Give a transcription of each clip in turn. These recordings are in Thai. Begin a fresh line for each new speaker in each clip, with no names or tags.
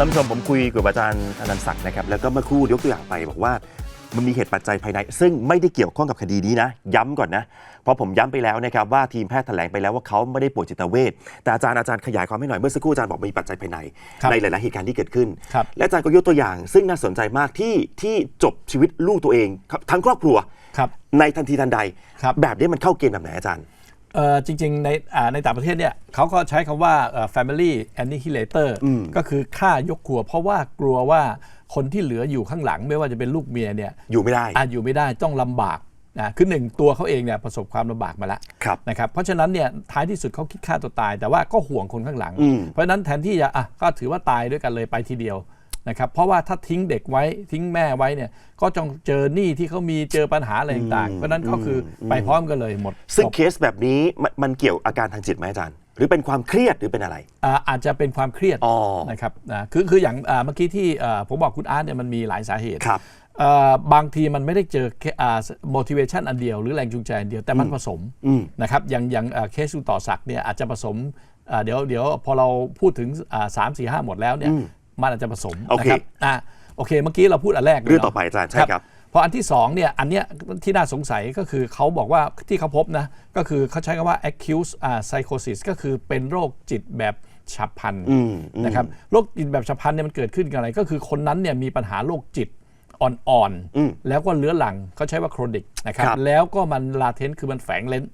ท่านผู้ชมผมคุยกับอาจารย์อนันต์ศักดิ์นะครับแล้วก็เมื่อครู่ยกตัวอย่างไปบอกว่า มันมีเหตุปัจจัยภายใน ซึ่งไม่ได้เกี่ยวข้องกับคดีนี้นะ ย้ำก่อนนะ เพราะผมย้ำไปแล้วนะครับว่าทีมแพทย์แถลงไปแล้วว่าเขาไม่ได้ป่วยจิตเวชแต่อาจารย์อาจารย์ขยายความให้หน่อยเมื่อสักครู่อาจารย์บอกมีปัจจัยภายใน
ครับ
ในหลาย ๆ เหตุการณ์ที่เกิดขึ้น
ครับ
และอาจารย์ก็ยกตัวอย่าง ซึ่งน่าสนใจมากที่ที่จบชีวิตลูกตัวเองครับทั้งครอบครัว
ครับ
ในทันทีทันใด
ครับ
แบบนี้มันเข้าเกณฑ์แบบไหนอาจารย์
เอ่อจริง ๆ ในอ่าในต่างประเทศเนี่ยเขาก็ใช้คำว่าเอ่อ family annihilator
อืม
ก็คือฆ่ายกครัว เพราะว่ากลัวว่าคนที่เหลืออยู่ข้างหลังไม่ว่าจะเป็นลูกเมียเนี่ย
อยู่ไม่ได้
อาจอยู่ไม่ได้ต้องลำบากนะคือหนึ่งตัวเขาเองเนี่ยประสบความลำบากมาแล้ว
ครับ
นะครับเพราะฉะนั้นเนี่ยท้ายที่สุดเขาคิดฆ่าตัวตาย แต่ว่าก็ห่วงคนข้างหลัง
อืม
เพราะฉะนั้นแทนที่จะอะก็ถือว่าตายด้วยกันเลยไปทีเดียว นะครับเพราะว่าถ้าทิ้งเด็กไว้ทิ้งแม่ไว้เนี่ยก็จงเจอหนี้ที่เขามีเจอปัญหาอะไรต่างๆเพราะฉะนั้นก็คือไปพร้อมกันเลยหมด
ซึ่ง
จบ
เคสแบบนี้มันมันเกี่ยวอาการทางจิตไหมอาจารย์ หรือเป็นความเครียดหรือเป็นอะไร
อ่าอาจจะเป็นความเครียด
อ๋อ
นะครับนะคือคืออย่างอ่าเมื่อกี้ที่อ่าผมบอกคุณอาร์ตเนี่ยมันมีหลายสาเหตุ
ครับ
อ่าบางทีมันไม่ได้เจอแค่อ่า motivation อันเดียวหรือแรงจูงใจอันเดียวแต่มันผสม
อืม
นะครับอย่างอย่างอ่าเคสคุณต่อศักดิ์เนี่ยอาจจะผสมอ่าเดี๋ยวเดี๋ยวพอเราพูดถึงอ่าสามสี่ห้าหมดแล้วเนี่ย
อื ม
มันอาจจะผสม
โอเค
นะครับอ่าโอเค เมื่อกี้เราพูดอันแรกลย
เรื่อง
นะ
ต่อไปอาจารย์ใช่ครับ
พออันที่สองเนี่ยอันเนี้ยที่น่าสงสัยก็คือเขาบอกว่าที่เขาพบนะก็คือเขาใช้คำว่า acute uh, psychosis ก็คือเป็นโรคจิตแบบฉับพลัน
อืมอืม
นะครับโรคจิตแบบฉับพลันเนี่ยมันเกิดขึ้นกับอะไร ก็คือคนนั้นเนี่ยมีปัญหาโรคจิตอ่อน
อืม
ๆแล้วก็เลื้อรังเขาใช้ว่า chronic นะครับ
ครับ
แล้วก็มัน latent คือมันแฝงเลนอ่า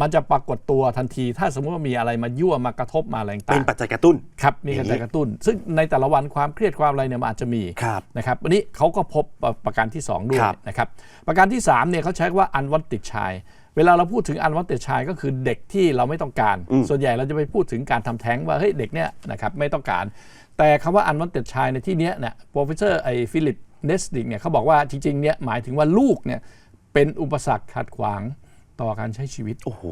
มันจะปรากฏตัวทันที ถ้าสมมติว่ามีอะไรมายั่วมากระทบมาอะไร
เป็
ต่านง
ปัจจัยกระตุ้น
ๆครับมีกระจายกระตุ้น ซึ่งในแต่ละวันความเครียดความอะไรเนี่ยมันอาจจะมี
ครับ
นะครับวันนี้เขาก็พบประประการที่ 2 ด้วย
ครับ
นะครับประการที่3เนี่ยเขาใช้ว่า unwanted child เวลาเราพูดถึง unwanted child ก็คือเด็กที่เราไม่ต้องการ ส่วนใหญ่เราจะไปพูดถึงการทำแท้งว่าเฮ้ยเด็กเนี่ยนะครับไม่ต้องการ แต่คำว่า unwanted child ในที่เนี้ยเนี่ย professor ไอ้ฟิลิปเนสดิงเนี่ยเขาบอกว่าจริงๆเนี่ยหมายถึงว่าลูกเนี่ยเป็นอุปสรรคขัดขวาง ต่อการใช้ชีวิต
โอ้โห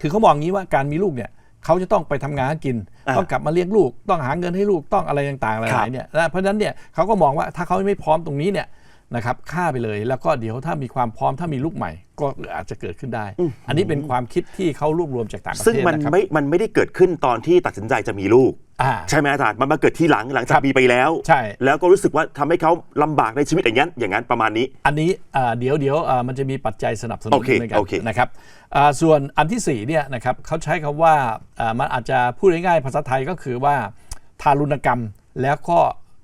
คือเขามองอย่างนี้ว่าการมีลูกเนี่ยเขาจะต้องไปทำงานหากิน
อ่า
ต้องกลับมาเลี้ยงลูก ต้องหาเงินให้ลูกต้องอะไรต่างๆห
ครั
ลา
บ
ยๆเนี่ยนะเพราะฉะนั้นเนี่ยเขาก็มองว่าถ้าเขาไม่พร้อมตรงนี้เนี่ย นะครับฆ่าไปเลย แล้วก็เดี๋ยวถ้ามีความพร้อมถ้ามีลูกใหม่ ก็อาจจะเกิดขึ้นได้ อันนี้เป็นความคิดที่เขารวบรวมจากต่างประ
ซึ่ง
เทศ
มัน
นะครับ
ไม่ มันไม่ได้เกิดขึ้นตอนที่ตัดสินใจจะมีลูก
อ่า
ใช่ไหมอาจารย์ มันมาเกิดที่หลังหลังจา
ค
ก
รับ
มีไปแล้ว
ใช่
แล้วก็รู้สึกว่าทำให้เขาลำบากในชีวิตอย่างนั้นอย่างนั้นประมาณนี้
อันนี้อ่าเดี๋ยวเดี๋ยวอ่ามันจะมีปัจจัยสนับสนุน
โอเค
ในกั
โอเค
นะครับอ่าส่วนอันที่สี่เนี่ยนะครับเขาใช้คำว่าอ่ามันอาจจะพูดง่ายๆภาษาไทยก็คือว่าทารุณกรรมแล้วก็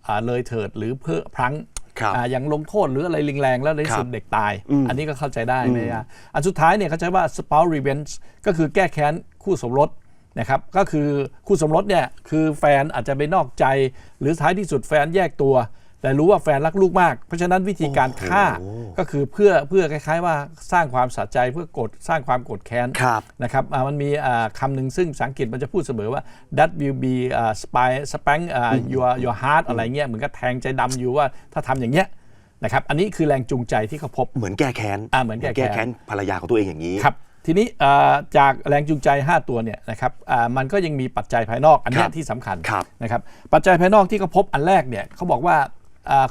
อ่าเลยเถิดหรือเพื่อพลั้ง
ครับ
อ่าอย่างลงโทษหรืออะไรแรงๆแล้วในที่สุด
ครับ
เด็กตาย
อืม
อันนี้ก็เข้าใจได้นะฮะอันสุดท้ายเนี่ยเขาใช้ว่า spouse revenge ก็คือแก้แค้นคู่สมรสนะครับก็คือคู่สมรสเนี่ยคือแฟนอาจจะไปนอกใจ หรือท้ายที่สุดแฟนแยกตัว แต่รู้ว่าแฟนรักลูกมาก เพราะฉะนั้นวิธีการฆ่า
โอ้โห
ก็คือเพื่อเพื่อคล้าย ๆ ว่าสร้างความสะใจเพื่อกดสร้างความโกรธแค้น
ครับ
นะครับอ่ามันมีอ่าคำหนึ่งซึ่งภาษาอังกฤษมันจะพูดเสมอว่า that will be uh, spy spank uh, your your heart อะไรเงี้ยเหมือนกับแทงใจดำอยู่ว่าถ้าทำอย่างเงี้ยนะครับอันนี้คือแรงจูงใจที่เขาพบ
เหมือนแก้แค้น
อ่าเหมือนแก้แค้น
แค้นภรรยาของตัวเองอย่างนี้
ครับทีนี้อ่าจากแรงจูงใจ 5 ตัวเนี่ยนะครับอ่ามันก็ยังมีปัจจัยภายนอกอันเนี้
ค
ย
รับ
ที่สำคัญ
ครับ
นะครับปัจจัยภายนอกที่เขาพบอันแรกเนี่ยเขาบอกว่าอ่า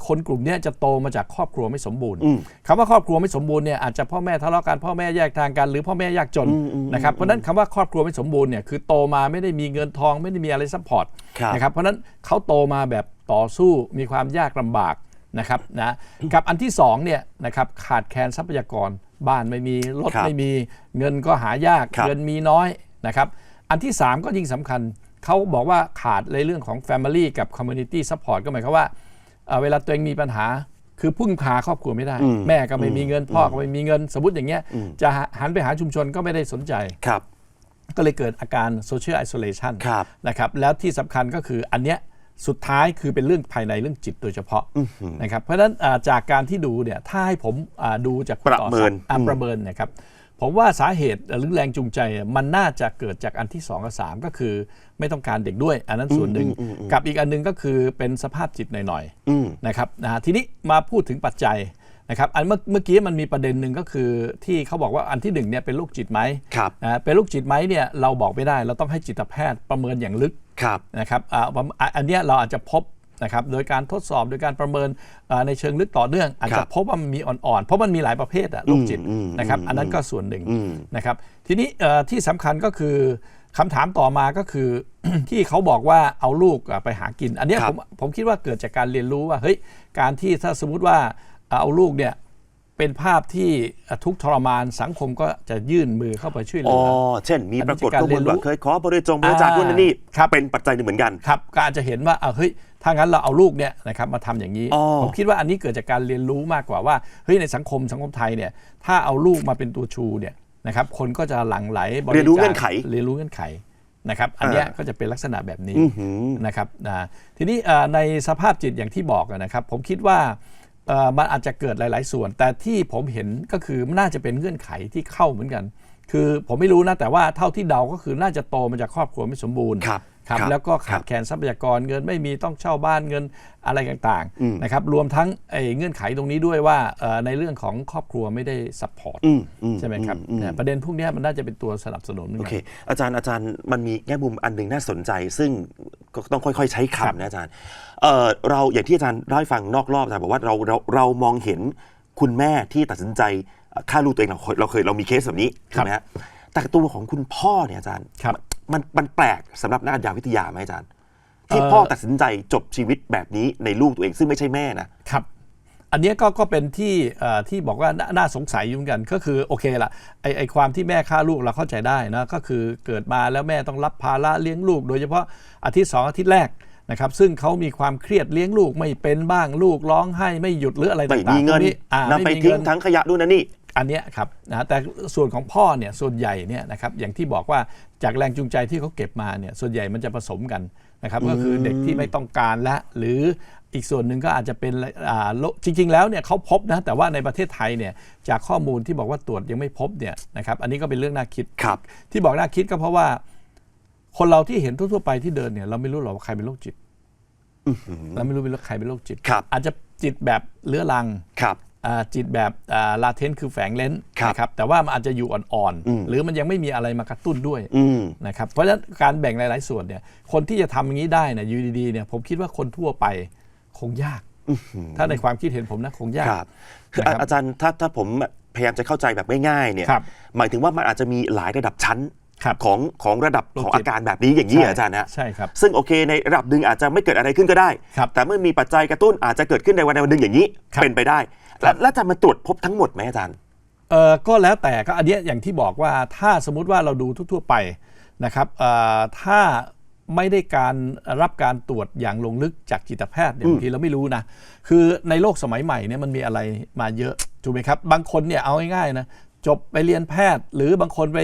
คนกลุ่มเนี้ยจะโตมาจากครอบครัวไม่สมบูรณ์
อืม
คำว่าครอบครัวไม่สมบูรณ์เนี่ยอาจจะพ่อแม่ทะเลาะกันพ่อแม่แยกทางกันหรือพ่อแม่ยากจนนะครับเพราะฉะนั้นคำว่าครอบครัวไม่สมบูรณ์เนี่ยคือโตมาไม่ได้มีเงินทองไม่ได้มีอะไรซัพพอร์ต
ครับ
นะครับเพราะฉะนั้นเขาโตมาแบบต่อสู้มีความยากลำบากนะครับนะกับอันที่สองเนี่ยนะครับขาดแคลนทรัพยากรบ้านไม่มีรถ
ครับ
ไม่มีเงินก็หายาก
ครับ
เงินมีน้อยนะครับอันที่ 3 ก็ยิ่งสำคัญเขาบอกว่าขาดในเรื่องของ Family กับ Community Support ก็หมายความว่า เอ่อเวลาตัวเองมีปัญหาคือพึ่งพาครอบครัวไม่ได้
อืม
แม่ก็ไม่มีเงินพ่อก็ไม่มีเงิน สมมติอย่างเงี้ยจะหันไปหาชุมชนก็ไม่ได้สนใจ
ครับ
ก็เลยเกิดอาการ Social Isolation
ครับ
นะครับแล้วที่สำคัญก็คืออันเนี้ยสุดท้ายคือเป็นเรื่องภายในเรื่องจิตโดยเฉพาะนะครับเพราะฉะนั้นอ่าจากการที่ดูเนี่ยถ้าให้ผมอ่าดูจากคุณ
ประ
ต่อ
เมิน
ศักดิ์อ่า
อืม
ประเมินนะครับ ผมว่าสาเหตุหรือแรงจูงใจมันน่าจะเกิดจากอันที่2กับ3ก็คือ ไม่ต้องการเด็กด้วย อันนั้นส่วนหนึ่งกับอีกอันหนึงก็คือเป็นสภาพจิตหน่อย
อืม
ๆนะครับนะทีนี้มาพูดถึงปัจจัยนะครับอันเมื่อเมื่อกี้มันมีประเด็นหนึ่งก็คือที่เขาบอกว่าอันที่หนึ่งเนี่ยเป็นโรคจิตไหม
ครับ
อ่าเป็นโรคจิตไหมเนี่ยเราบอกไม่ได้เราต้องให้จิตแพทย์ประเมินอย่างลึก
ครับ
นะครับอ่าประอ่าอันเนี้ยเราอาจจะพบ นะครับโดยการทดสอบโดยการประเมินอ่าในเชิงลึกต่อเนื่อง อาจ
ครั
จะ
บ
พบว่ามันมีอ่อนๆ เพราะมันมีหลายประเภทอะโรคจิต
อืม
นะครับ
อืม
อันนั้นก็ส่วนหนึ่ง
อืม
นะครับทีนี้เอ่อที่สำคัญก็คือคำถามต่อมาก็คือที่เขาบอกว่าเอาลูกอะไปหากิน อันเนี้ย
ครั
ผ
บ
มผมคิดว่าเกิดจากการเรียนรู้ว่าเฮ้ยการที่ถ้าสมมติว่าเอาลูกเนี่ย เป็นภาพที่ทุกข์ทรมานสังคมก็จะยื่นมือเข้าไปช่วยเห
อ๋
ลื
อ
อ
เช่น มีปรากฏ
อันนี้
ข้อมูล
คือการเรียนรู้
ว่าเคยขอบริจงบริจาคนู่นนนนี่
ครับ
เป็นปัจจัยหนึ่งเหมือนกัน
ครับก็อาจจะเห็นว่าเอาเฮ้ยถ้างั้นเราเอาลูกเนี่ยนะครับมาทำอย่างนี้
อ๋อ
ผมคิดว่าอันนี้เกิดจากการเรียนรู้มากกว่าว่าเฮ้ยในสังคมสังคมไทยเนี่ยถ้าเอาลูกมาเป็นตัวชูเนี่ยนะครับคนก็จะหลั่งไหลบจาค
เรียนรู้เงื่อนไข
เรียนรู้เงื่อนไขนะครับอันเนี้ย
อ่า
ก็จะเป็นลักษณะแบบนี้
อื้อหือ
นะครับนะทีนี้เอ่อในสภาพจิตอย่างที่บอกอะนะครับ ผมคิดว่าเอ่อ มันอาจจะเกิดหลาย ๆ ส่วน แต่ที่ผมเห็นก็คือมันน่าจะเป็นเงื่อนไขที่เข้าเหมือนกัน คือผมไม่รู้นะแต่ว่าเท่าที่เดาก็คือน่าจะโตมาจากครอบครัวไม่สมบูรณ์
ครับ
ครับ
ครับ
แล้วก็
ครั
ขา
บ
ดแคลนทรัพยากรเงินไม่มีต้องเช่าบ้านเงินอะไรต่าง
อืม
ๆนะครับรวมทั้งไอ้เงื่อนไขตรงนี้ด้วยว่าเอ่อในเรื่องของครอบครัวไม่ได้ซัพพอร์ต
อืมอื
ใช่ไหมครับ
อื
เนี่ยประเด็นพวกเนี้ยมันน่าจะเป็นตัวสนับสนุนหมืน
โอ
กัน
เคอาจารย์อาจารย์มันมีแง่มุมอันหนึ่งน่าสนใจ ซึ่งก็ต้องค่อยๆ ใช้
ครับ
คำนะอาจารย์เอ่อเราอย่างที่อาจารย์เล่าให้ฟังนอกรอบอาจารย์บอกว่าเราเราเรามองเห็นคุณแม่ที่ตัดสินใจเอ่อฆ่าลูกตัวเองเราเคยเราเคยเรามีเคสแบบนี้
ครั
ใช่
บ
ไหมฮะแต่ตัวของคุณพ่อเนี่ยอาจารย์
ครับ
มันมันแปลกสำหรับนักอัญญาวิทยาไหมอาจารย์ ที่
เอ่อ
พ่อตัดสินใจจบชีวิตแบบนี้ในลูกตัวเองซึ่งไม่ใช่แม่นะ
ครับ อันเนี้ยก็ก็เป็นที่เอ่อที่บอกว่าน่าน่าสงสัยอยู่เหมือนกัน ก็คือโอเคละไอไอความที่แม่ฆ่าลูกเราเข้าใจได้นะก็คือเกิดมาแล้วแม่ต้องรับภาระเลี้ยงลูก โดยเฉพาะอาทิตย์สองอาทิตย์แรกนะครับซึ่งเขามีความเครียดเลี้ยงลูกไม่เป็นบ้างลูกร้องไห้ไม่หยุดหรืออะไร
ไม่
ต่างๆ
มีเงิน
พวกอ่านำ
ไป
ม่มี
ทิ้ง
เงิน
ทั้งขยะนู่นนั่นนี่
อันเนี้ยครับนะแต่ส่วนของพ่อเนี่ยส่วนใหญ่เนี่ยนะครับอย่างที่บอกว่าจากแรงจูงใจที่เขาเก็บมาเนี่ยส่วนใหญ่มันจะผสมกันนะครับก็คือเด็กที่ไม่ต้องการละ หรืออีกส่วนหนึ่งก็อาจจะเป็นอ่าโรคจริง ๆ แล้วเนี่ยเขาพบนะแต่ว่าในประเทศไทยเนี่ยจากข้อมูลที่บอกว่าตรวจยังไม่พบเนี่ยนะครับอันนี้ก็เป็นเรื่องน่าคิด
ครับ
ที่บอกน่าคิดก็เพราะว่า คนเราที่เห็นทั่วๆไปที่เดินเนี่ยเราไม่รู้หรอกว่าใครเป็นโรคจิตเราไม่รู้เป็นโรคใครเป็นโรคจิต
ครับ
อาจจะจิตแบบเลื้อรัง
ครับ
อ่า จิตแบบลาเทนคือแฝงเลนส์
ครับ
นะครับแต่ว่ามันอาจจะอยู่อ่อน
อืม
ๆหรือมันยังไม่มีอะไรมากระตุ้นด้วย
อืม
นะครับเพราะฉะนั้นการแบ่งหลาย ๆ ส่วนเนี่ยคนที่จะทำอย่างนี้ได้เนี่ยอยู่ดีๆเนี่ยผมคิดว่าคนทั่วไปคงยาก ถ้าในความคิดเห็นผมนะคงยาก
ครับคือ
นะครับ
อาจารย์ถ้าถ้าผมพยายามจะเข้าใจแบบง่ายๆเนี่ย
ครับ
หมายถึงว่ามันอาจจะมีหลายระดับชั้น
ครับ
ของของระดับ
โรค
ของ
จิต
อาการแบบนี้อย่างนี้เหรออาจารย์นะ
ใช่ครับ
ซึ่งโอเคในระดับหนึ่งอาจจะไม่เกิดอะไรขึ้นก็ได้
ครับ
แต่เมื่อมีปัจจัยกระตุ้นอาจจะเกิดขึ้นในวันใดวันหนึ่งอย่างนี้
ครับ
เป็นไปได้
ครั
แล้ว
บ
แล้วจะมาตรวจพบทั้งหมดไหมอาจารย์
เออก็แล้วแต่ก็อันเนี้ยอย่างที่บอกว่าถ้าสมมุติว่าเราดูทั่วๆไปนะครับเอ่อถ้าไม่ได้การรับการตรวจอย่างลงลึกจากจิตแพทย์เนี่ยบางทีเราไม่รู้นะ คือในโลกสมัยใหม่เนี่ยมันมีอะไรมาเยอะถูกไหมครับ บางคนเนี่ยเอาง่ายๆนะจบไปเรียนแพทย์ หรือบางคนไป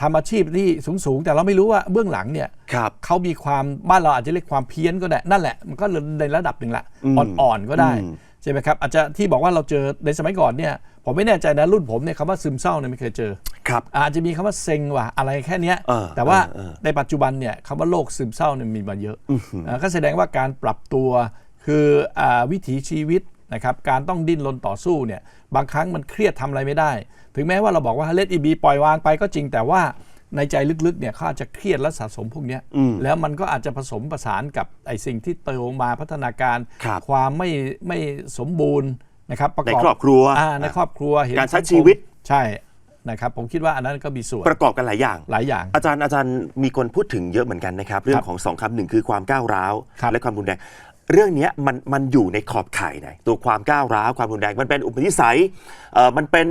ทำอาชีพที่สูงๆ แต่เราไม่รู้ว่าเบื้องหลังเนี่ย
ครับ
เขามีความบ้านเราอาจจะเรียกความเพี้ยนก็ได้ นั่นแหละ มันก็ในระดับหนึ่งละ
อืม
อ่อนๆก็ได้
อืม
ใช่ไหมครับอาจจะที่บอกว่าเราเจอในสมัยก่อนเนี่ยผมไม่แน่ใจนะรุ่นผมเนี่ยคำว่าซึมเศร้าเนี่ยไม่เคยเจอ
ครับ
อาจจะมีคำว่าเซ็งว่ะอะไรแค่เนี้ย
เออ
แต่ว่า
เออเออ
ในปัจจุบันเนี่ยคำว่าโรคซึมเศร้าเนี่ยมีมาเยอะอ่าก็แสดงว่าการปรับตัวคืออาวิถีชีวิตนะครับการต้องดิ้นรนต่อสู้เนี่ยบางครั้งมันเครียดทำอะไรไม่ได้ ถึงแม้ว่าเราบอกว่าเลดอีบีปล่อยวางไปก็จริงแต่ว่า ในใจลึกๆเนี่ยเขาอาจจะเครียดและสะสมพวกเนี้ย
อืม
แล้วมันก็อาจจะผสมผสานกับไอ้สิ่งที่เติมมาพัฒนาการ
ครับ
ความไม่ไม่สมบูรณ์นะครับประ
ใน
กอบ
ครอบครัว
อ่าในครอบครัวเห็น
การใช้
สังคม
ชีวิต
ใช่นะครับ ผมคิดว่าอันนั้นก็มีส่วน
ประกอบกันหลายอย่าง
หลายอย่าง
อาจารย์อาจารย์มีคนพูดถึงเยอะเหมือนกันนะครับ เรื่องของสองคำหนึ่งคือความก้าวร้าว
ครับ
และความรุนแรง เรื่องเนี้ยมันมันอยู่ในขอบข่ายไหนตัวความก้าวร้าวความรุนแรง มันเป็นอุปนิสัยเอ่อมันเป็น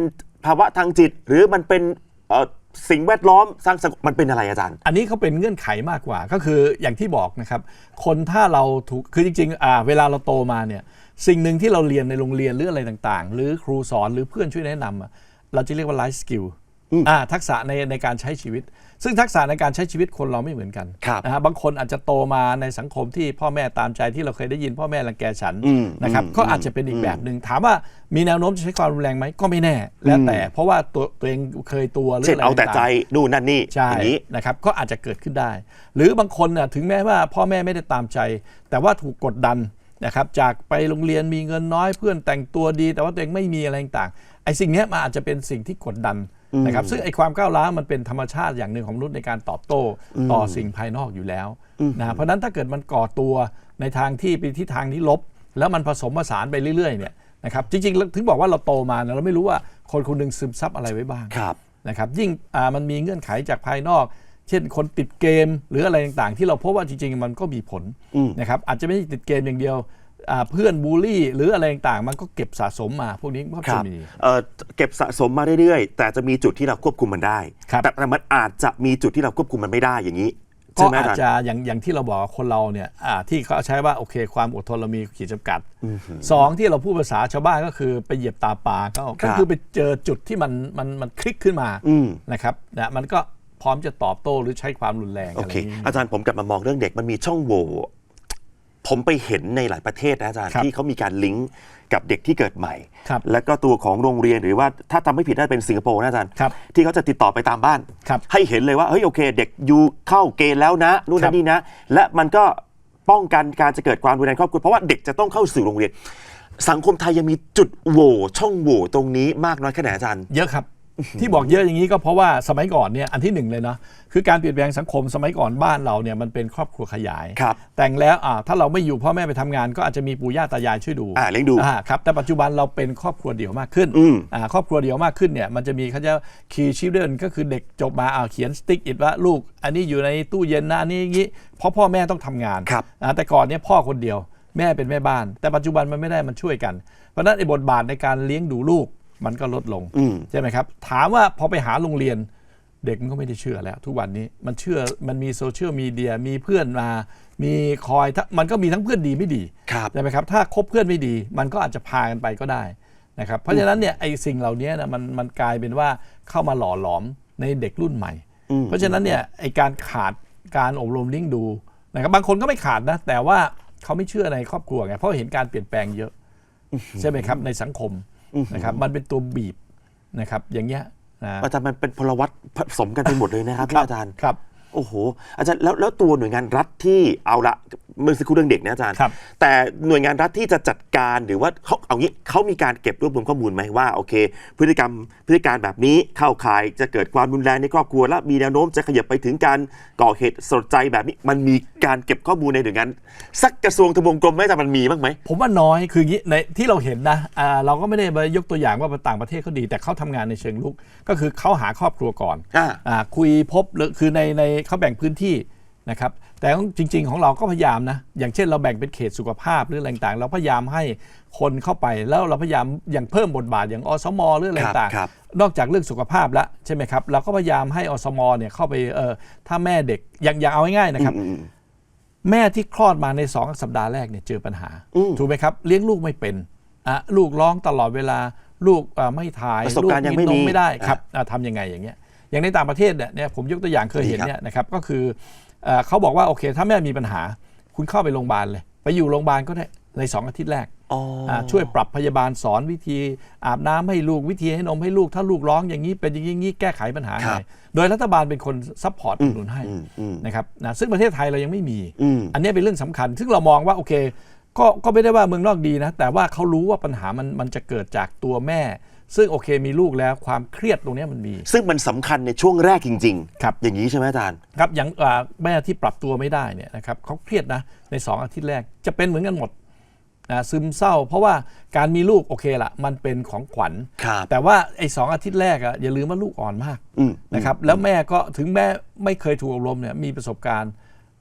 ภาวะทางจิต หรือมันเป็นเอ่อ สิ่งแวดล้อมสร้างสังคมมันเป็นอะไรอาจารย์
อันนี้เขาเป็นเงื่อนไขมากกว่า ก็คืออย่างที่บอกนะครับ คนถ้าเราถูกคือจริงๆอ่าเวลาเราโตมาเนี่ยสิ่งหนึ่งที่เราเรียนในโรงเรียนหรืออะไรต่างๆ หรือครูสอนหรือเพื่อนช่วยแนะนำอะเราจะเรียกว่า life skill อ่าทักษะในในการใช้ชีวิต ซึ่งทักษะในการใช้ชีวิตคนเราไม่เหมือนกัน
ครับ
นะฮะบางคนอาจจะโตมาในสังคมที่พ่อแม่ตามใจที่เราเคยได้ยินพ่อแม่รังแกฉัน
อืม
นะครับ
อืม
ก็อาจจะเป็นอีกแบบหนึ่งถามว่ามีแนวโน้มจะใช้ความรุนแรงไหมก็ไม่แน่ แล้วแต่เพราะว่าตัวตัวเองเคยตัวหรือ
เช่น
อะไร
เอาแต่
งๆ
ใจนู่นนั่นนี่
ใช่
อย่างนี้
นะครับก็อาจจะเกิดขึ้นได้ หรือบางคนน่ะถึงแม้ว่าพ่อแม่ไม่ได้ตามใจ แต่ว่าถูกกดดันนะครับจากไปโรงเรียนมีเงินน้อยเพื่อนแต่งตัวดี แต่ว่าตัวเองไม่มีอะไรต่างๆไอ้สิ่งเนี้ยมันอาจจะเป็นสิ่งที่กดดัน นะครับซึ่งไอ้ความก้าวร้าวมันเป็นธรรมชาติอย่างหนึ่งของมนุษย์ในการตอบโต้ต่อสิ่งภายนอกอยู่แล้วนะเพราะฉะนั้นถ้าเกิดมันก่อตัวในทางที่เป็นทิศทางที่ลบ แล้วมันผสมผสานไปเรื่อยๆเนี่ยนะครับจริงๆแล้วถึงบอกว่าเราโตมาเนี่ยเราไม่รู้ว่าคนคนหนึ่งซึมซับอะไรไว้บ้าง
ครับ
นะครับยิ่งอ่ามันมีเงื่อนไขจากภายนอก เช่นคนติดเกมหรืออะไรต่างๆ ที่เราพบว่าจริงๆ มันก็มีผล
อืม
นะครับอาจจะไม่ใช่ติดเกมอย่างเดียวอ่า เพื่อนบูลลี่ หรืออะไรต่างๆ มันก็เก็บสะสมมาพวกนี้ก็
ค
จะ
รับ
มี
เอ่อเก็บสะสมมาเรื่อยๆ แต่จะมีจุดที่เราควบคุมมันได้
ครับ
แต่แต่มันอาจจะมีจุดที่เราควบคุมมันไม่ได้อย่างนี้
ก็
ใช่ไหม
อาจ
อาจารย์
จะอย่างอย่างที่เราบอกว่าคนเราเนี่ยอ่าที่เขาใช้ว่าโอเค ความอดทนเรามีขีดจำกัดสองที่เราพูดภาษาชาวบ้านก็คือไปเหยียบตาปลาก็
ครั
ก็
บ
คือไปเจอจุดที่มันมันมันคลิกขึ้นมา
อืม
นะครับนะมันก็พร้อมจะตอบโต้หรือใช้ความรุนแรง
โอ
อะไร
เค
นี้
อาจารย์ผมกลับมามองเรื่องเด็กมันมีช่องโหว่ ผมไปเห็นในหลายประเทศนะอาจารย์
ครับ
ที่เขามีการลิงก์กับเด็กที่เกิดใหม่
ครับ
แล้วก็ตัวของโรงเรียนหรือว่าถ้าทำไม่ผิดน่าจะเป็นสิงคโปร์นะอาจารย์
ครับ
ที่เขาจะติดต่อไปตามบ้าน
ครับ
ให้เห็นเลยว่าเฮ้ยโอเค เด็กอยู่เข้าเกณฑ์แล้วนะนู่น
ครั
นั่
บ
นนี่นะ และมันก็ป้องกันการจะเกิดความรุนแรงครอบครัวเพราะว่าเด็กจะต้องเข้าสู่โรงเรียน สังคมไทยยังมีจุดโหว่ช่องโหว่ตรงนี้มากน้อยแค่ไหนอาจารย์
เยอะครับ ที่บอกเยอะอย่างนี้ก็เพราะว่าสมัยก่อนเนี่ยอันที่หนึ่งเลยเนาะคือการเปลี่ยนแปลงสังคมสมัยก่อนบ้านเราเนี่ยมันเป็นครอบครัวขยาย
ครับ
แต่งแล้วอ่าถ้าเราไม่อยู่พ่อแม่ไปทำงาน ก็อาจจะมีปู่ย่าตายายช่วยดู
อ่าเลี้ยงดู
อ่าครับแต่ปัจจุบันเราเป็นครอบครัวเดี่ยวมากขึ้น
อืม
อ่าครอบครัวเดี่ยวมากขึ้นเนี่ยมันจะมีเขาจะคีย์ชิลเดนก็คือเด็กจบมาอ่าเขียนสติ๊กอิดว่าลูก อันนี้อยู่ในตู้เย็นนะอันนี้อย่างนี้เพราะพ่อแม่ต้องทำงาน
ครับ
อ่าแต่ก่อนเนี่ยพ่อคนเดียวแม่เป็นแม่บ้าน แต่ปัจจุบันมันไม่ได้มันช่วยกัน เพราะฉะนั้นไอ้บทบาทในการเลี้ยงดูลูก มันก็ลดลง
อืม
ใช่ไหมครับ ถามว่าพอไปหาโรงเรียนเด็กมันก็ไม่ได้เชื่อแล้ว ทุกวันนี้มันเชื่อมันมีโซเชียลมีเดียมีเพื่อนมา มีคอยถ้ามันก็มีทั้งเพื่อนดีไม่ดี
ครับ
ใช่ไหมครับถ้าคบเพื่อนไม่ดี มันก็อาจจะพากันไปก็ได้นะครับเพราะฉะนั้นเนี่ยไอ้สิ่งเหล่านี้นะมันมันกลายเป็นว่าเข้ามาหล่อหลอมในเด็กรุ่นใหม่
อืม
เพราะฉะนั้นเนี่ยไอ้การขาดการอบรมเลี้ยงดูนะครับบางคนก็ไม่ขาดนะ แต่ว่าเขาไม่เชื่อในครอบครัวไงเพราะเห็นการเปลี่ยนแปลงเยอะใช่ไหมครับในสังคม นะครับมันเป็นตัวบีบนะครับอย่างเงี้ยนะ
อาจารย์มันเป็นพลวัตผสมกันไปหมดเลยนะครับพี่อาจารย์
ครับ
โอ้โห อาจารย์แล้วแล้วตัวหน่วยงานรัฐที่เอาละเมื่อสักครู่เรื่องเด็กนะอาจารย์
ครับ
แต่หน่วยงานรัฐที่จะจัดการหรือว่าเขาเอางี้เขามีการเก็บรวบรวมข้อมูลไหมว่าโอเค พฤติกรรมพฤติการแบบนี้เข้าข่ายจะเกิดความรุนแรงในครอบครัว และมีแนวโน้มจะขยับไปถึงการก่อเหตุสลดใจแบบนี้ มันมีการเก็บข้อมูลในหน่วยงานสักกระทรวงทบวงกรมไหมอาจารย์มันมีบ้างไหม
ผมว่าน้อยคืออย่างนี้ในที่เราเห็นนะอ่าเราก็ไม่ได้มายกตัวอย่างว่าต่างประเทศเขาดี แต่เขาทำงานในเชิงลุก ก็คือเขาหาครอบครัวก่อน
อ่า
อ่าคุยพบหรือคือในในเขาแบ่งพื้นที่นะครับแต่จริง ๆ ของเราก็พยายามนะอย่างเช่นเราแบ่งเป็นเขตสุขภาพหรืออะไรต่างๆ เราพยายามให้คนเข้าไปแล้วเราพยายามอย่างเพิ่มบทบาทอย่างอสมหรืออะไร
ครับ
ต่าง
ครับ
ๆนอกจากเรื่องสุขภาพแล้วใช่ไหมครับเราก็พยายามให้อสมเนี่ยเข้าไปเออถ้าแม่เด็กอย่างอย่างเอาง่ายๆนะครับ
อืมอืม
แม่ที่คลอดมาในสองสัปดาห์แรกเนี่ยเจอปัญหา
อืม
ถูกไหมครับเลี้ยงลูกไม่เป็นอะลูกร้องตลอดเวลาลูกอะไม่ถ่าย
ประสบการณ์
ลู
ยังไม่
น
มี
ไม่ได้
อะ
ครับอะทำยังไงอย่างเงี้ย อย่างในต่างประเทศเนี่ยเนี่ยผมยกตัวอย่างเคยเห็น
ดีครับ
เนี่ยนะครับก็คือเอ่อเขาบอกว่าโอเค ถ้าแม่มีปัญหา คุณเข้าไปโรงพยาบาลเลย ไปอยู่โรงพยาบาลก็ได้ในสองอาทิตย์แรก
อ๋ออะ
ช่วยปรับพยาบาลสอนวิธีอาบน้ำให้ลูกวิธีให้นมให้ลูกถ้าลูกร้องอย่างนี้เป็นอย่างนี้อย่างนี้แก้ไขปัญหา
ครั
ให้
บ
โดยรัฐบาลเป็นคนซัพพอร์ตอุดหนุนให้
อืมอืม
นะครับนะซึ่งประเทศไทยเรายังไม่มี
อืม
อันนี้เป็นเรื่องสำคัญ ซึ่งเรามองว่าโอเค ก็ก็ไม่ได้ว่าเมืองนอกดีนะ แต่ว่าเขารู้ว่าปัญหามันมันจะเกิดจากตัวแม่ ซึ่งโอเคมีลูกแล้วความเครียดตรงเนี้ยมันมี
ซึ่งมันสำคัญในช่วงแรกจริง
ครับ
อย่างนี้ใช่ไหมอาจารย์
ครับอย่างอ่าแม่ที่ปรับตัวไม่ได้เนี่ยนะครับเขาเครียดนะใน 2 อาทิตย์แรกจะเป็นเหมือนกันหมดนะซึมเศร้า เพราะว่าการมีลูกโอเคละมันเป็นของขวัญ
ครับ
แต่ว่าไอ้สองอาทิตย์แรกอะอย่าลืมว่าลูกอ่อนมาก
อืม
นะครับแล้วแม่ก็ถึงแม่ไม่เคยถูกอบรมเนี่ยมีประสบการณ์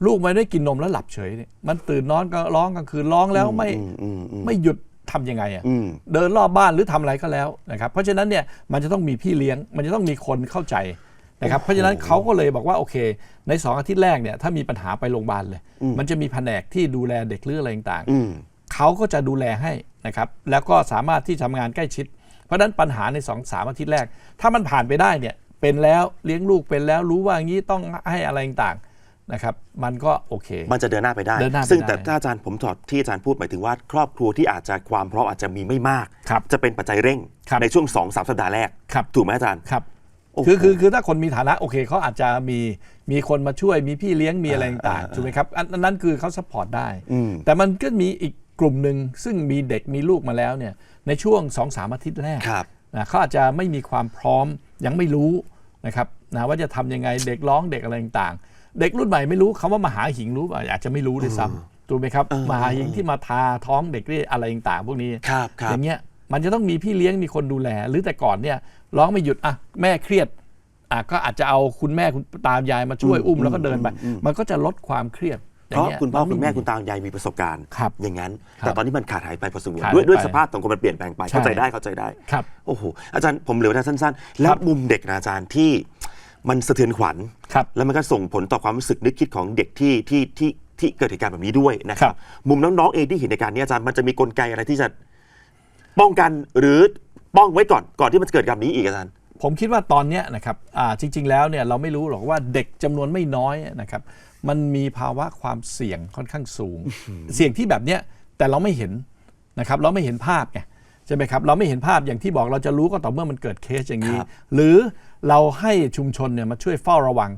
ลูกไม่ได้กินนมแล้วหลับเฉยเนี่ยมันตื่นนอนก็ร้องกลางคืนร้องแล้วไม่
อืมอืมอืม
ไม่หยุด ทำยังไงอะ
อืม
เดินรอบบ้านหรือทำอะไรก็แล้วนะครับ เพราะฉะนั้นเนี่ยมันจะต้องมีพี่เลี้ยง มันจะต้องมีคนเข้าใจนะครับเพราะฉะนั้นเขาก็เลยบอกว่าโอเค ในสองอาทิตย์แรกเนี่ยถ้ามีปัญหาไปโรงพยาบาลเลย มันจะมีแผนกที่ดูแลเด็กหรืออะไรต่าง
อืม
ๆเขาก็จะดูแลให้นะครับแล้วก็สามารถที่ทำงานใกล้ชิด เพราะฉะนั้นปัญหาในสองสามอาทิตย์แรก ถ้ามันผ่านไปได้เนี่ยเป็นแล้วเลี้ยงลูกเป็นแล้วรู้ว่าอย่างนี้ต้องให้อะไรต่างๆ นะครับมันก็โอเค
มันจะเดินหน้าไปได้
เดินหน้าไป
ซึ่ง
ได้
แต่ถ้าอาจารย์ผมถอดที่อาจารย์พูดหมายถึงว่า ครอบครัวที่อาจจะความพร้อมอาจจะมีไม่มาก
ครับ
จะเป็นปัจจัยเร่ง
ครับ
ในช่วง2อสสัปดาห์แรก
ครับ
ถูกไหมอาจารย์
ครับ
โอ้โห
คือคือคือถ้าคนมีฐานะโอเคเขาอาจจะมีมีคนมาช่วยมีพี่เลี้ยงมีอะไรต่าง
อ่า
ๆถูกไหมครับอันอันนั้นคือเขาซัพพอร์ตได้
อืม
แต่มันก็มีอีกกลุ่มหนึ่งซึ่งมีเด็กมีลูกมาแล้วเนี่ยในช่วง2อสามอาทิตย์แรก
ครับ
นะเขาอาจจะไม่มีความพร้อมยังไม่รู้นะครับนะว่าจะทำยังไงเด็กร้องเด็กอะไรต่างๆ เด็กรุ่นใหม่ไม่รู้คำว่ามหาหิงรู้ป่ะอาจจะไม่รู้ด้วยซ้ำถูกไหมครับ
เออ
มหาหิงที่มาทาท้องเด็กนี่อะไรต่างๆพวกนี้
ครับครับ
อย่างเงี้ยมันจะต้องมีพี่เลี้ยงมีคนดูแล หรือแต่ก่อนเนี่ยร้องไม่หยุดอะแม่เครียดอะก็อาจจะเอาคุณแม่คุณตายายมาช่วยอุ้มแล้วก็เดินไป มันก็จะลดความเครียด
เพราะ
ย่งงี้ย
คุณพ่อ
มัน
คุณแม่
ไคุ
ณตายายมีประสบการณ์
ครับ
อย่างนั้น
ครับ
แต่ตอนนี้มันขาดหายไปพอสมควร
ขาด
ด้วยด้วย
หายไป
สภาพสังคมมันเปลี่ยนแปลงไป
ใช่
เข้าใจได้เข้าใจได้
ครับ
โอ้โหอาจารย์ผมเหลือแต่สั้น ๆ แล้ว
ครับ
มุมเด็กนะอาจารย์ที่มันสะเทือนขวัญ
ครับ
แล้วมันก็ส่งผลต่อความรู้สึกนึกคิดของเด็กที่ที่ที่ที่เกิดเหตุการณ์แบบนี้ด้วยนะค
ครั
รับ
บ
มุมน้องๆเองที่เห็นเหตุการณ์นี้อาจารย์มันจะมีกลไกอะไรที่จะป้องกันหรือป้องไว้ก่อนก่อนที่มันจะเกิดแบบนี้อีกอาจารย์
ผมคิดว่าตอนเนี้ยนะครับอ่าจริง ๆ แล้วเนี่ยเราไม่รู้หรอกว่าเด็กจำนวนไม่น้อยนะครับ มันมีภาวะความเสี่ยงค่อนข้างสูง เสี่ยงที่แบบเนี้ยแต่เราไม่เห็นนะครับ เราไม่เห็นภาพไง ใช่ไหมครับ เราไม่เห็นภาพอย่างที่บอกเราจะรู้ก็ต่อเมื่อมันเกิดเคสอย่างนี้
ครับ
หรือเราให้ชุมชนเนี่ยมาช่วยเฝ้าระวัง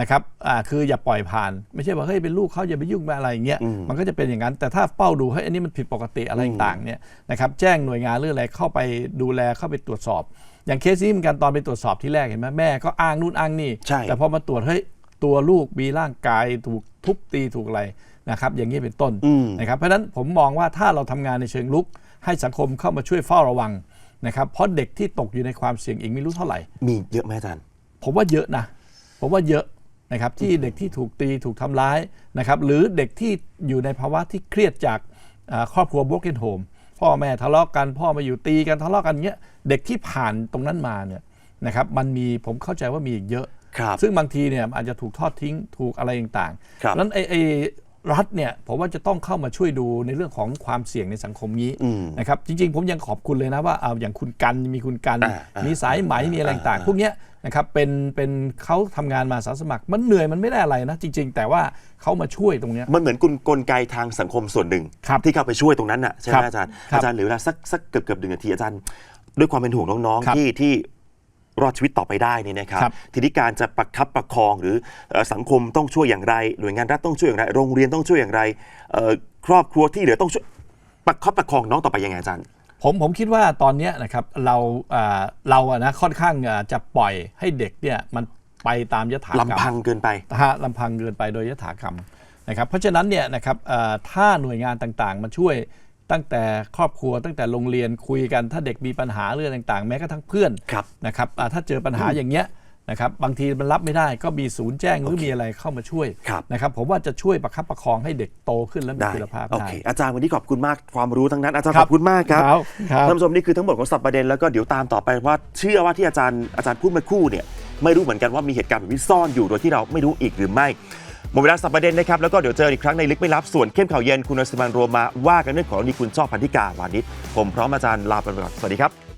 นะครับอ่าคืออย่าปล่อยผ่าน ไม่ใช่ว่าเฮ้ยเป็นลูกเขาอย่าไปยุ่งมาอะไรอย่างเงี้ยมันก็จะเป็นอย่างนั้น แต่ถ้าเฝ้าดูเฮ้ยอันนี้มันผิดปกติอะไรต่างๆเนี่ยนะครับแจ้งหน่วยงานหรืออะไรเข้าไปดูแลเข้าไปตรวจสอบ อย่างเคสนี้เหมือนกันตอนไปตรวจสอบที่แรกเห็นไหมแม่ก็อ้างนู่นอ้างนี่
ใช่
แต่พอมาตรวจเฮ้ยตัวลูกมีร่างกายถูกทุบตีถูกอะไรนะครับอย่างนี้เป็นต้น
อืม
นะครับเพราะฉะนั้นผมมองว่าถ้าเราทำงานในเชิงลุก ให้สังคมเข้ามาช่วยเฝ้าระวังนะครับเพราะเด็กที่ตกอยู่ในความเสี่ยงอีกไม่รู้เท่าไหร่
มีเยอะไหมอาจารย์
ผมว่าเยอะนะผมว่าเยอะนะครับที่เด็กที่ถูกตีถูกทำร้ายนะครับหรือเด็กที่อยู่ในภาวะที่เครียดจากอ่าครอบครัว broken home พ่อแม่ทะเลาะกันพ่อมาอยู่ตีกันทะเลาะกันเงี้ยเด็กที่ผ่านตรงนั้นมาเนี่ยนะครับมันมีผมเข้าใจว่ามีอีกเยอะ
ครับ
ซึ่งบางทีเนี่ยมันอาจจะถูกทอดทิ้งถูกอะไรต่างๆ
ครับ
นั้นไอ้ไอ้ รัฐเนี่ยผมว่าจะต้องเข้ามาช่วยดูในเรื่องของความเสี่ยงในสังคมนี้
อืม
นะครับจริงๆ ผมยังขอบคุณเลยนะว่าเอาอย่างคุณกันมีคุณกัน
อ่าอ่ามี
มีสายไหมมีอะไรต่างๆพวกเนี้ยนะครับเป็นเป็นเขาทำงานมาอาสาสมัคร มันเหนื่อยมันไม่ได้อะไรนะจริง ๆ แต่ว่าเขามาช่วยตรงเนี้ย
มันเหมือนกลกลไกทางสังคมส่วนหนึ่ง
ครับ
ที่เข้าไปช่วยตรงนั้นน่ะใช่ไห
ครั
ม
บ
อาจารย์
ครับ
อาจารย์เหลือเวลาสักสักเกือบเกือบหนึ่งนาทีอาจารย์ ด้วยความเป็นห่วงน้อง
ครับ
ๆที่ที่ รอดชีวิตต่อไปได้นี่นะครับ
ครับ
ทีนี้การจะประคับประคองหรือเอ่อสังคมต้องช่วยอย่างไร หน่วยงานรัฐต้องช่วยอย่างไร โรงเรียนต้องช่วยอย่างไรเอ่อครอบครัวที่เหลือต้องช่วยประคับประคองน้องต่อไปยังไงอาจารย์
ผมผมคิดว่าตอนเนี้ยนะครับเราอ่าเราอะนะค่อนข้างอ่าจะปล่อยให้เด็กเนี่ยมันไปตามยถากรรม
ลำพังเกินไป
ฮะลำพังเกินไปโดยยถากรรมนะครับเพราะฉะนั้นเนี่ยนะครับเอ่อถ้าหน่วยงานต่างๆ มาช่วย ตั้งแต่ครอบครัวตั้งแต่โรงเรียนคุยกัน ถ้าเด็กมีปัญหาเรื่องต่างๆ แม้กระทั่งเพื่อน
ครับ
นะครับอ่าถ้าเจอปัญหาอย่างเงี้ยนะครับบางทีมันรับไม่ได้ก็มีศูนย์แจ้งหรือมีอะไรเข้ามาช่วย
ครับ
นะครับผมว่าจะช่วยประคับประคองให้เด็กโตขึ้นและมี
ได้
คุณภาพ
โอ
ได้
เคอาจารย์วันนี้ขอบคุณมากความรู้ทั้งนั้นอาจารย์
ครั
ข
บ
อบคุณมากครับ
ครับครับ
ท่านผู้ชมนี่คือทั้งหมดของสับประเด็นแล้วก็เดี๋ยวตามต่อไปว่าเชื่อว่าที่อาจารย์อาจารย์พูดเมื่อครู่เนี่ยไม่รู้เหมือนกันว่ามีเหตุการณ์แบบนี้ซ่อนอยู่โดยที่เราไม่รู้อีกหรือไม่ หมดเวลาสับประเด็นนะครับ แล้วก็เดี๋ยวเจออีกครั้งในลึกไม่ลับส่วนเข้มข่าวเย็นคุณนสมันโรวมมาว่ากันเรื่องของนี่คุณชอบพันธิกาวานิชผมพร้อมอาจารย์ลาไปก่อนสวัสดีครับ